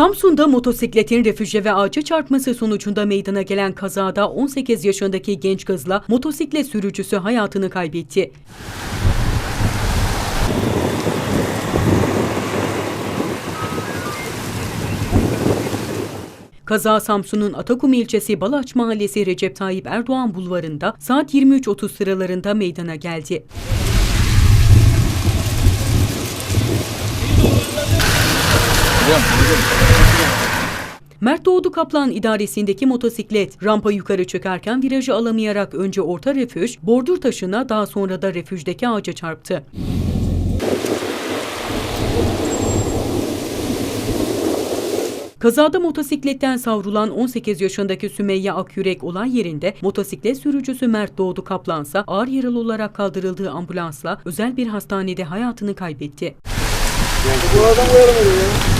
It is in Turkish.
Samsun'da motosikletin refüje ve ağaca çarpması sonucunda meydana gelen kazada 18 yaşındaki genç kızla motosiklet sürücüsü hayatını kaybetti. Kaza Samsun'un Atakum ilçesi Balaç Mahallesi Recep Tayyip Erdoğan bulvarında saat 23.30 sıralarında meydana geldi. Mert Doğdu Kaplan idaresindeki motosiklet rampa yukarı çıkarken virajı alamayarak önce orta refüj, bordür taşına daha sonra da refüjdeki ağaca çarptı. Kazada motosikletten savrulan 18 yaşındaki Sümeyye Akyürek olay yerinde, motosiklet sürücüsü Mert Doğdu Kaplansa ağır yaralı olarak kaldırıldığı ambulansla özel bir hastanede hayatını kaybetti. Bu adam ya.